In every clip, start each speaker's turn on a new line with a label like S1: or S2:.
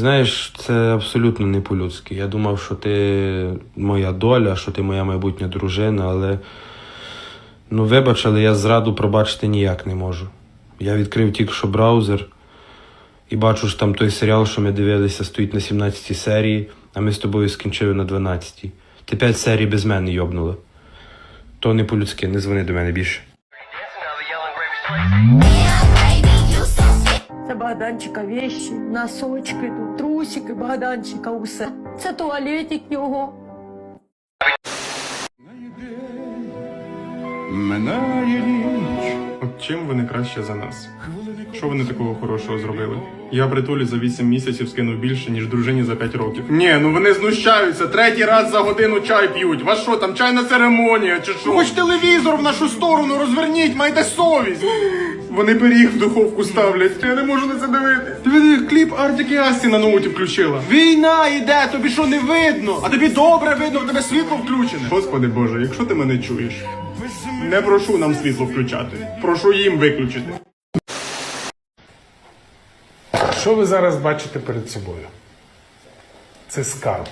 S1: Знаєш, це абсолютно не по-людськи. Я думав, що ти моя доля, що ти моя майбутня дружина, але. Ну, вибач, але я зраду пробачити ніяк не можу. Я відкрив тільки що браузер і бачу, що там той серіал, що ми дивилися, стоїть на 17 серії, а ми з тобою скінчили на 12. Ти 5 серій без мене йобнула. То не по-людськи, не дзвони до мене більше.
S2: Богданчика вещі, носочки, тут трусики Богданчика, усе. Це туалетик його.
S3: Минає ніч.
S4: От чим вони краще за нас? Що вони такого хорошого зробили? Я притулі за 8 місяців скинув більше, ніж дружині за 5 років. Ні, ну вони знущаються. Третій раз за годину чай п'ють. Вас що, там чайна церемонія чи що? Хоч телевізор в нашу сторону розверніть, майте совість. Вони пиріг в духовку ставлять. Я не можу на це дивитися. Ти види, кліп Артік і Асті на ноуті включила. Війна йде, тобі що не видно? А тобі добре видно, в тебе світло включене. Господи Боже, якщо ти мене чуєш, не прошу нам світло включати. Прошу їм виключити.
S5: Що ви зараз бачите перед собою? Це скарб.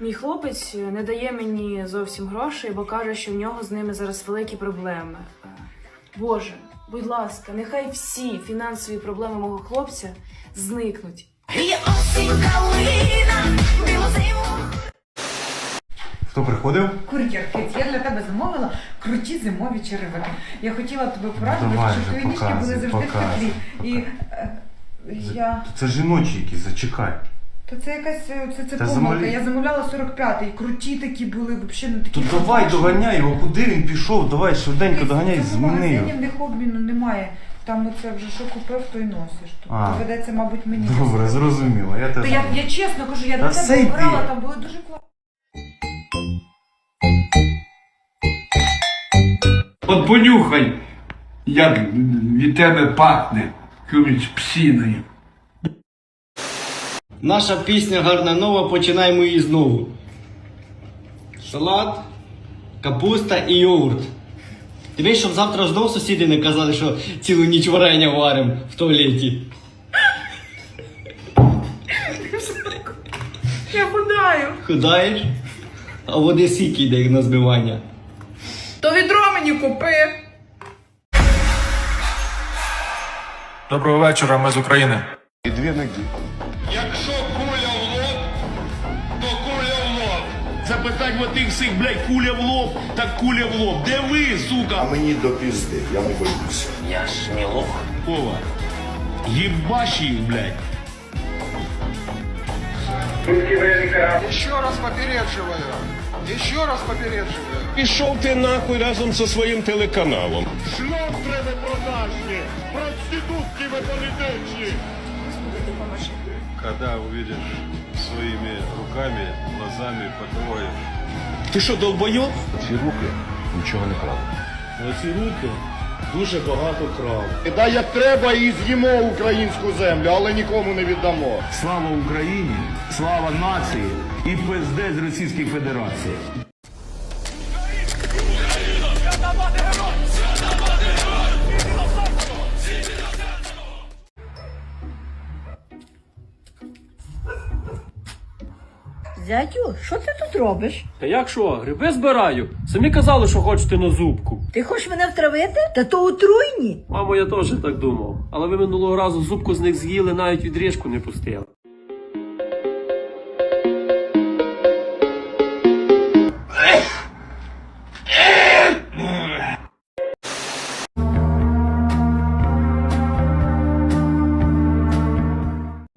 S6: Мій хлопець не дає мені зовсім грошей, бо каже, що в нього з ними зараз великі проблеми. Е, Боже, будь ласка, нехай всі фінансові проблеми мого хлопця зникнуть.
S3: Хто приходив?
S7: Кур'єр, киць, я для тебе замовила круті зимові черевики. Я хотіла тебе порадувати,
S3: Давай
S7: щоб твої ніжки були завжди в
S3: показуй,
S7: теплі. І е, я.
S3: Це жіночі якісь, зачекай.
S7: То це якась е, це, це
S3: Та
S7: помилка.
S3: замалі-
S7: Я замовляла 45-й. Круті такі були, взагалі не такі.
S3: То давай доганяй його, куди він пішов? Давай швиденько доганяй,
S7: В цьому
S3: зміни його.
S7: в них обміну немає. Там оце вже що купив, то й носиш. То
S3: А.
S7: доведеться, мабуть, мені.
S3: Добре, зрозуміло. Я
S7: я, я чесно кажу, я
S3: Та
S7: до тебе
S3: йди.
S7: обрала, там були дуже класні.
S8: От понюхай, як від тебе пахне якоюсь псіною.
S9: Наша пісня гарна нова, починаємо її знову. Салат, капуста і йогурт. Дивись, щоб завтра знов сусіди не казали, що цілу ніч варення варим в туалеті.
S6: Я худаю.
S9: Худаєш? А води скільки йде як на збивання.
S7: То відро мені купи.
S5: Доброго вечора, ми з України.
S10: Якщо куля в лоб, то куля в лоб. Запитать в тих всіх, блядь, куля в лоб, так куля в лоб. Де ви, сука?
S11: А мені до пізди, я не боюся.
S10: Вова, їбаш їх, блядь.
S11: Ще раз попереджую. Ще раз попереджую.
S10: Пішов ти нахуй разом зі своїм телеканалом.
S11: Шльондри ви продажні, проститутки ви політичні.
S3: Когда увидишь своими руками, глазами, потроєш.
S10: Ти що, долбойоб?
S11: Ці руки нічого не крали.
S10: Оці руки дуже багато крали.
S11: Да як треба і з'їмо українську землю, але нікому не віддамо.
S8: Слава Україні, слава нації і пизде з Російської Федерації.
S2: Зятю, що ти тут робиш?
S12: Та як що, гриби збираю? Самі казали, що хочете на зубку.
S2: Ти хочеш мене втравити? Та то отруйні.
S12: Мамо, я теж так думав. Але ви минулого разу зубку з них з'їли, навіть відріжку не пустили.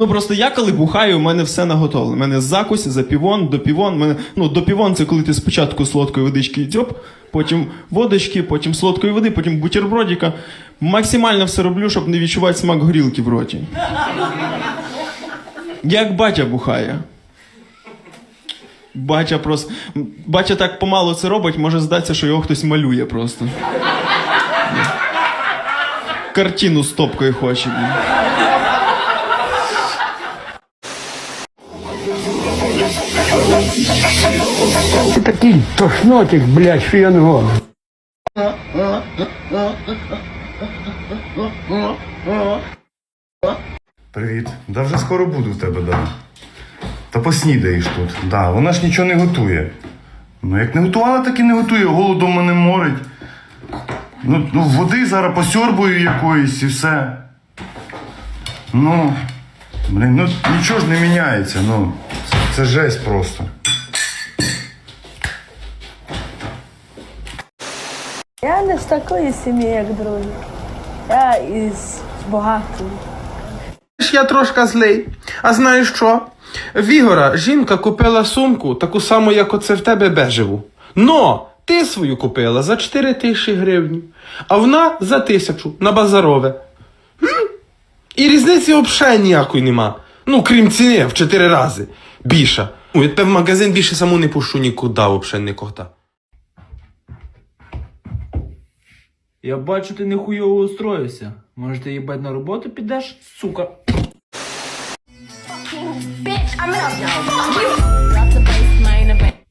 S13: Ну просто я коли бухаю, у мене все наготовлено. У мене закусь, запівон, допівон. Мене, ну, допівон це коли ти спочатку солодкої водички дзьоп, потім водочки, потім солодкої води, потім бутербродика. Максимально все роблю, щоб не відчувати смак горілки в роті. Як батя бухає. Батя просто. Батя так помало це робить, може здатися, що його хтось малює просто. Картину топкою хоче. Блін.
S8: Такий тошнотик, блядь, що я не годен.
S11: Привіт. Да вже скоро буду в тебе, да. Та поснідаєш тут. Да, вона ж нічого не готує. Ну, як не готувала, так і не готує, голодом мене морить. Ну, ну води зараз посьорбую якоїсь і все. Ну, блін, ну нічого ж не міняється, ну. Це, це жесть просто.
S2: Я не з такої сім'ї, як другі. Я із багатої.
S1: я трошки злий. А знаєш що? В Ігора жінка купила сумку, таку саму, як оце в тебе бежеву. Но ти свою купила за 4 тисячі гривень, а вона за тисячу на базарове. М? І різниці взагалі ніякої нема. Ну, крім ціни в 4 рази. Більша. Ну, я тебе в магазин більше саму не пущу нікуди, взагалі ніколи.
S9: Я бачу, ти не хуйово устроївся. Може, ти їбать на роботу підеш, сука?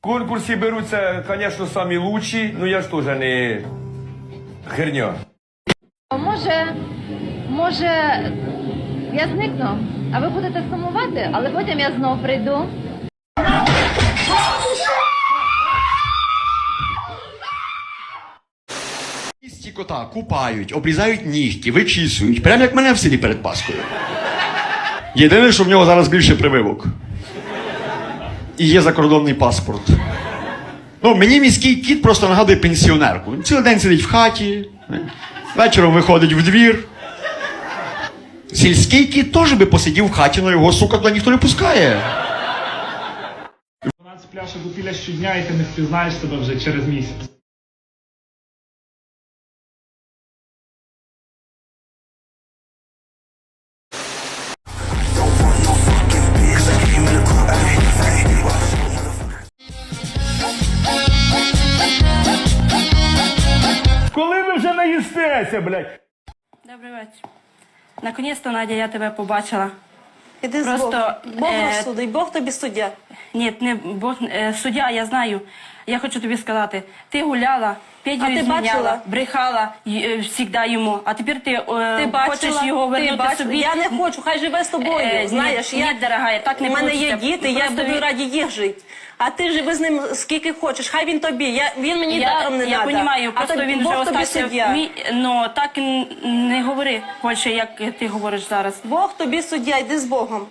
S10: Конкурсі беруться, звісно, самі лучші, ну я ж теж не херня.
S14: Може, може, я зникну, а ви будете сумувати, але потім я знов прийду.
S8: Ці кота купають, обрізають нігті, вичісують, прямо як мене в селі перед Паскою. Єдине, що в нього зараз більше прививок. І є закордонний паспорт. Ну, мені міський кіт просто нагадує пенсіонерку. Він цілий день сидить в хаті, вечором виходить в двір. Сільський кіт теж би посидів в хаті, але його, сука, туди ніхто не пускає.
S5: 12 пляшок гупіля щодня, і ти не впізнаєш себе вже через місяць.
S10: Вже блядь?
S6: Добрий вечір. Наконець-то, Надя, я тебе побачила.
S2: Іди з
S6: Просто,
S2: Богом. Бог
S6: е,
S2: розсудить, Бог тобі суддя.
S6: Ні, не Бог, е, суддя, я знаю. Я хочу тобі сказати, ти гуляла, Петю
S2: А ти
S6: зміняла,
S2: бачила?
S6: брехала е, всігда йому, а тепер ти, е,
S2: Ти
S6: хочеш
S2: бачила?
S6: його
S2: Ти
S6: вернути
S2: бачила?
S6: собі.
S2: Я не хочу, хай живе з тобою.
S6: Е,
S2: Знаєш,
S6: ні,
S2: я
S6: ні, дорогая, так не
S2: У мене є
S6: получиться.
S2: діти, я
S6: Просто
S2: буду
S6: він-
S2: раді їх жити. А ти живи з ним скільки хочеш, хай він тобі. Я, він мені
S6: я,
S2: даром не
S6: я
S2: надо.
S6: розумію, просто він
S2: Бог
S6: вже
S2: тобі
S6: остався
S2: суддя.
S6: мій, ну так не говори більше, як ти говориш зараз.
S2: Бог тобі суддя, йди з Богом.